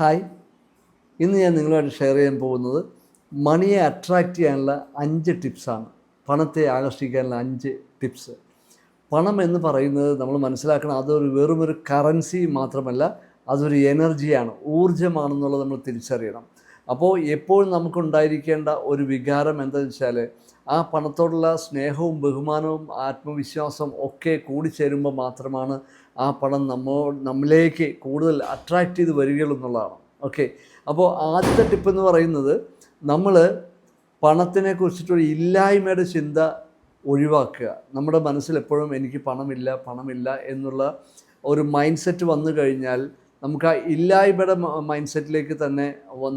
Hi ഇന്ന് ഞാൻ നിങ്ങളുമായിട്ട് ഷെയർ ചെയ്യാൻ പോകുന്നത് മണിയെ അട്രാക്റ്റ് ചെയ്യാനുള്ള അഞ്ച് ടിപ്സാണ് പണത്തെ ആകർഷിക്കാനുള്ള അഞ്ച് ടിപ്സ് പണം എന്ന് പറയുന്നത് നമ്മൾ മനസ്സിലാക്കണം അതൊരു വെറുമൊരു കറൻസി മാത്രമല്ല അതൊരു എനർജിയാണ് ഊർജമാണെന്നുള്ളത് നമ്മൾ തിരിച്ചറിയണം. അപ്പോൾ എപ്പോഴും നമുക്കുണ്ടായിരിക്കേണ്ട ഒരു വികാരം എന്താണെന്ന് വെച്ചാൽ ആ പണത്തോടുള്ള സ്നേഹവും ബഹുമാനവും ആത്മവിശ്വാസവും ഒക്കെ കൂടിച്ചേരുമ്പോൾ മാത്രമാണ് ആ പണം നമ്മോ നമ്മിലേക്ക് കൂടുതൽ അട്രാക്റ്റ് ചെയ്ത് വരികയുള്ളൂ എന്നുള്ളതാണ്. ഓക്കെ അപ്പോൾ ആദ്യത്തെ ടിപ്പ് എന്ന് പറയുന്നത് നമ്മൾ പണത്തിനെ കുറിച്ചിട്ടൊരു ഇല്ലായ്മയുടെ ചിന്ത ഒഴിവാക്കുക. നമ്മുടെ മനസ്സിൽ എപ്പോഴും എനിക്ക് പണമില്ല പണമില്ല എന്നുള്ള ഒരു മൈൻഡ് സെറ്റ് വന്നു കഴിഞ്ഞാൽ നമുക്ക് ആ ഇല്ലായ്മയുടെ മൈൻഡ് സെറ്റിലേക്ക് തന്നെ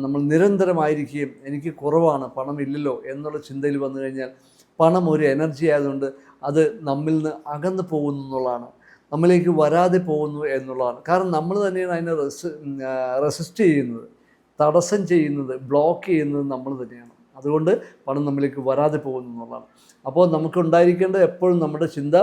നമ്മൾ നിരന്തരമായിരിക്കുകയും എനിക്ക് കുറവാണ് പണം ഇല്ലല്ലോ എന്നുള്ള ചിന്തയിൽ വന്നു കഴിഞ്ഞാൽ പണം ഒരു എനർജി ആയതുകൊണ്ട് അത് നമ്മിൽ നിന്ന് അകന്നു പോകുന്നു എന്നുള്ളതാണ്. നമ്മിലേക്ക് വരാതെ പോകുന്നു എന്നുള്ളതാണ്. കാരണം നമ്മൾ തന്നെയാണ് അതിനെ റെസിസ്റ്റ് ചെയ്യുന്നത്. തടസ്സം ചെയ്യുന്നത് ബ്ലോക്ക് ചെയ്യുന്നത് നമ്മൾ തന്നെയാണ്. അതുകൊണ്ട് പണം നമ്മളിലേക്ക് വരാതെ പോകുന്നു എന്നുള്ളതാണ്. അപ്പോൾ നമുക്കുണ്ടായിരിക്കേണ്ട എപ്പോഴും നമ്മുടെ ചിന്ത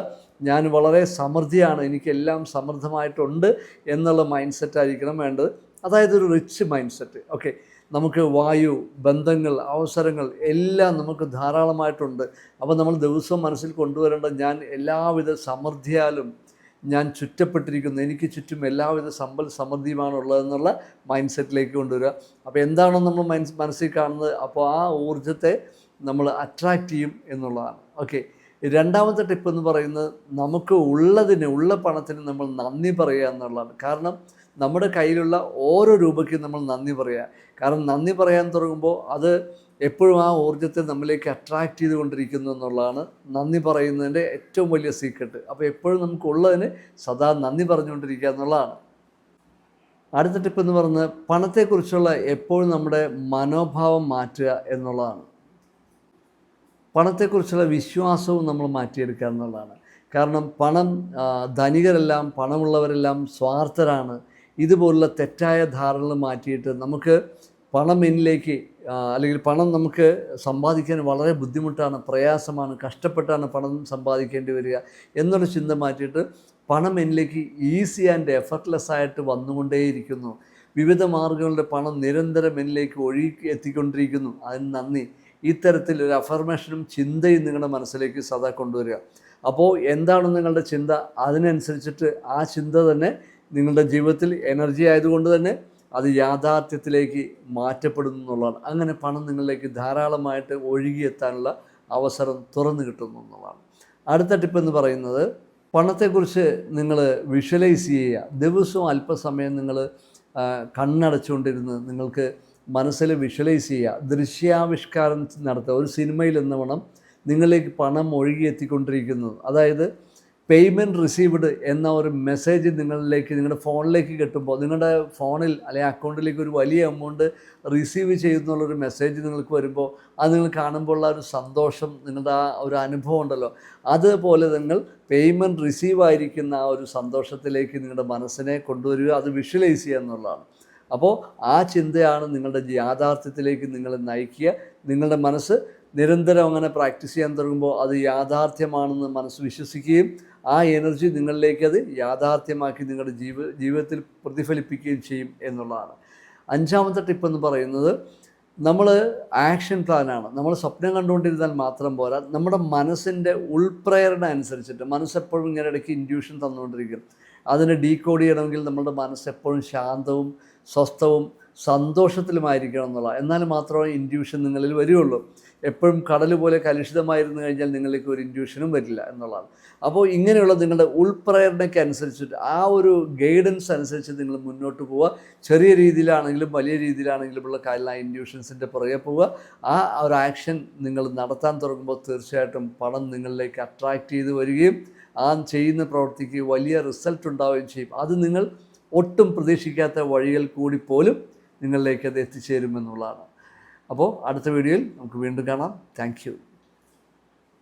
ഞാൻ വളരെ സമൃദ്ധിയാണ് എനിക്കെല്ലാം സമൃദ്ധമായിട്ടുണ്ട് എന്നുള്ള മൈൻഡ് സെറ്റ് ആയിരിക്കണം വേണ്ടത്. അതായത് ഒരു റിച്ച് മൈൻഡ് സെറ്റ് ഓക്കെ നമുക്ക് വായു ബന്ധങ്ങൾ അവസരങ്ങൾ എല്ലാം നമുക്ക് ധാരാളമായിട്ടുണ്ട്. അപ്പോൾ നമ്മൾ ദിവസവും മനസ്സിൽ കൊണ്ടുവരേണ്ട ഞാൻ എല്ലാവിധ സമൃദ്ധിയാലും ഞാൻ ചുറ്റപ്പെട്ടിരിക്കുന്നു. എനിക്ക് ചുറ്റും എല്ലാവിധ സമ്പൽ സമൃദ്ധിയുമാണുള്ളതെന്നുള്ള മൈൻഡ് സെറ്റിലേക്ക് കൊണ്ടുവരിക. അപ്പോൾ എന്താണോ നമ്മൾ മൈൻഡ് മനസ്സിൽ കാണുന്നത് അപ്പോൾ ആ ഊർജത്തെ നമ്മൾ അട്രാക്റ്റ് ചെയ്യും എന്നുള്ളതാണ്. ഓക്കെ രണ്ടാമത്തെ ടിപ്പ് എന്ന് പറയുന്നത് നമുക്ക് ഉള്ളതിന് ഉള്ള പണത്തിന് നമ്മൾ നന്ദി പറയുക എന്നുള്ളതാണ്. കാരണം നമ്മുടെ കയ്യിലുള്ള ഓരോ രൂപയ്ക്കും നമ്മൾ നന്ദി പറയുക. കാരണം നന്ദി പറയാൻ തുടങ്ങുമ്പോൾ അത് എപ്പോഴും ആ ഊർജത്തെ നമ്മിലേക്ക് അട്രാക്റ്റ് ചെയ്തുകൊണ്ടിരിക്കുന്നു എന്നുള്ളതാണ് നന്ദി പറയുന്നതിന്റെ ഏറ്റവും വലിയ സീക്രട്ട് അപ്പോൾ എപ്പോഴും നമുക്കുള്ളതിന് സദാ നന്ദി പറഞ്ഞുകൊണ്ടിരിക്കുക എന്നുള്ളതാണ്. അടുത്ത ടിപ്പ് എന്ന് പറയുന്നത് പണത്തെക്കുറിച്ചുള്ള എപ്പോഴും നമ്മുടെ മനോഭാവം മാറ്റുക എന്നുള്ളതാണ്. പണത്തെക്കുറിച്ചുള്ള വിശ്വാസവും നമ്മൾ മാറ്റിയെടുക്കുക എന്നുള്ളതാണ്. കാരണം പണം ധനികരെല്ലാം പണമുള്ളവരെല്ലാം സ്വാർത്ഥരാണ്. ഇതുപോലുള്ള തെറ്റായ ധാരണകൾ മാറ്റിയിട്ട് നമുക്ക് പണം എന്നിലേക്ക് അല്ലെങ്കിൽ പണം നമുക്ക് സമ്പാദിക്കാൻ വളരെ ബുദ്ധിമുട്ടാണ് പ്രയാസമാണ് കഷ്ടപ്പെട്ടാണ് പണം സമ്പാദിക്കേണ്ടി വരിക എന്നുള്ള ചിന്ത മാറ്റിയിട്ട് പണം എന്നിലേക്ക് ഈസി ആൻഡ് എഫർട്ട്ലെസ് ആയിട്ട് വന്നുകൊണ്ടേയിരിക്കുന്നു. വിവിധ മാർഗങ്ങളുടെ പണം നിരന്തരം എന്നിലേക്ക് ഒഴുകി എത്തിക്കൊണ്ടിരിക്കുന്നു. അതിന് നന്ദി. ഇത്തരത്തിൽ ഒരു അഫർമേഷനും ചിന്തയും നിങ്ങളുടെ മനസ്സിലേക്ക് സദാ കൊണ്ടുവരിക. അപ്പോൾ എന്താണ് നിങ്ങളുടെ ചിന്ത? അതിനനുസരിച്ചിട്ട് ആ ചിന്ത തന്നെ നിങ്ങളുടെ ജീവിതത്തിൽ എനർജി ആയതുകൊണ്ട് തന്നെ അത് യാഥാർത്ഥ്യത്തിലേക്ക് മാറ്റപ്പെടുന്നു എന്നുള്ളതാണ്. അങ്ങനെ പണം നിങ്ങളിലേക്ക് ധാരാളമായിട്ട് ഒഴുകിയെത്താനുള്ള അവസരം തുറന്നു കിട്ടുന്നു എന്നുള്ളതാണ്. അടുത്ത ടിപ്പ് എന്ന് പറയുന്നത് പണത്തെക്കുറിച്ച് നിങ്ങൾ വിഷ്വലൈസ് ചെയ്യുക. ദിവസവും അല്പസമയം നിങ്ങൾ കണ്ണടച്ചുകൊണ്ടിരുന്ന് നിങ്ങൾക്ക് മനസ്സിൽ വിഷ്വലൈസ് ചെയ്യുക. ദൃശ്യാവിഷ്കാരം നടത്തുക. ഒരു സിനിമയിൽ എന്ന വണ്ണം നിങ്ങളിലേക്ക് പണം ഒഴുകിയെത്തിക്കൊണ്ടിരിക്കുന്നത് അതായത് പേയ്മെന്റ് റിസീവ്ഡ് എന്ന ഒരു മെസ്സേജ് നിങ്ങളിലേക്ക് നിങ്ങളുടെ ഫോണിലേക്ക് കിട്ടുമ്പോൾ നിങ്ങളുടെ ഫോണിൽ അല്ലെങ്കിൽ അക്കൗണ്ടിലേക്ക് ഒരു വലിയ എമൗണ്ട് റിസീവ് ചെയ്യുന്നുള്ളൊരു മെസ്സേജ് നിങ്ങൾക്ക് വരുമ്പോൾ അത് നിങ്ങൾ കാണുമ്പോൾ ഉള്ള ഒരു സന്തോഷം നിങ്ങളുടെ ആ ഒരു അനുഭവം ഉണ്ടല്ലോ. അതുപോലെ നിങ്ങൾ പേയ്മെന്റ് റിസീവ് ആയിരിക്കുന്ന ആ ഒരു സന്തോഷത്തിലേക്ക് നിങ്ങളുടെ മനസ്സിനെ കൊണ്ടുവരിക അത് വിഷ്വലൈസ് ചെയ്യുക എന്നുള്ളതാണ്. അപ്പോൾ ആ ചിന്തയാണ് നിങ്ങളുടെ യാഥാർത്ഥ്യത്തിലേക്ക് നിങ്ങളെ നയിക്കുക. നിങ്ങളുടെ മനസ്സ് നിരന്തരം അങ്ങനെ പ്രാക്ടീസ് ചെയ്യാൻ തുടങ്ങുമ്പോൾ അത് യാഥാർത്ഥ്യമാണെന്ന് മനസ്സ് വിശ്വസിക്കുകയും ആ എനർജി നിങ്ങളിലേക്ക് അത് യാഥാർത്ഥ്യമാക്കി നിങ്ങളുടെ ജീവ ജീവിതത്തിൽ പ്രതിഫലിപ്പിക്കുകയും ചെയ്യും എന്നുള്ളതാണ്. അഞ്ചാമത്തെ ടിപ്പ് എന്ന് പറയുന്നത് നമ്മൾ ആക്ഷൻ പ്ലാനാണ്. നമ്മൾ സ്വപ്നം കണ്ടുകൊണ്ടിരുന്നാൽ മാത്രം പോരാ. നമ്മുടെ മനസ്സിന്റെ ഉൾപ്രേരണ അനുസരിച്ചിട്ട് മനസ്സെപ്പോഴും ഇങ്ങനെ ഇടയ്ക്ക് ഇൻഡ്യൂഷൻ തന്നുകൊണ്ടിരിക്കും. അതിനെ ഡീകോഡ് ചെയ്യണമെങ്കിൽ നമ്മുടെ മനസ്സെപ്പോഴും ശാന്തവും സ്വസ്ഥവും സന്തോഷത്തിലുമായിരിക്കണം എന്നുള്ള. എന്നാൽ മാത്രമേ ഇൻഡ്യൂഷൻ നിങ്ങളിൽ വരികയുള്ളൂ എപ്പോഴും കടൽ പോലെ കലുഷിതമായിരുന്നു കഴിഞ്ഞാൽ നിങ്ങളിലേക്ക് ഒരു ഇൻഡ്യൂഷനും വരില്ല എന്നുള്ളതാണ്. അപ്പോൾ ഇങ്ങനെയുള്ള നിങ്ങളുടെ ഉൾപ്രേരണയ്ക്ക് അനുസരിച്ചിട്ട് ആ ഒരു ഗൈഡൻസ് അനുസരിച്ച് നിങ്ങൾ മുന്നോട്ട് പോവുക. ചെറിയ രീതിയിലാണെങ്കിലും വലിയ രീതിയിലാണെങ്കിലും ഉള്ള കാര്യങ്ങൾ ആ ഇൻഡ്യൂഷൻസിന്റെ പുറകെ പോവുക. ആ ഒരു ആക്ഷൻ നിങ്ങൾ നടത്താൻ തുടങ്ങുമ്പോൾ തീർച്ചയായിട്ടും പണം നിങ്ങളിലേക്ക് അട്രാക്റ്റ് ചെയ്ത് വരികയും ആ ചെയ്യുന്ന പ്രവൃത്തിക്ക് വലിയ റിസൾട്ട് ഉണ്ടാവുകയും ചെയ്യും. അത് നിങ്ങൾ ഒട്ടും പ്രതീക്ഷിക്കാത്ത വഴികൾ കൂടി പോലും നിങ്ങളിലേക്ക് അത് എത്തിച്ചേരുമെന്നുള്ളതാണ്. അപ്പോൾ അടുത്ത വീഡിയോയിൽ നമുക്ക് വീണ്ടും കാണാം. താങ്ക്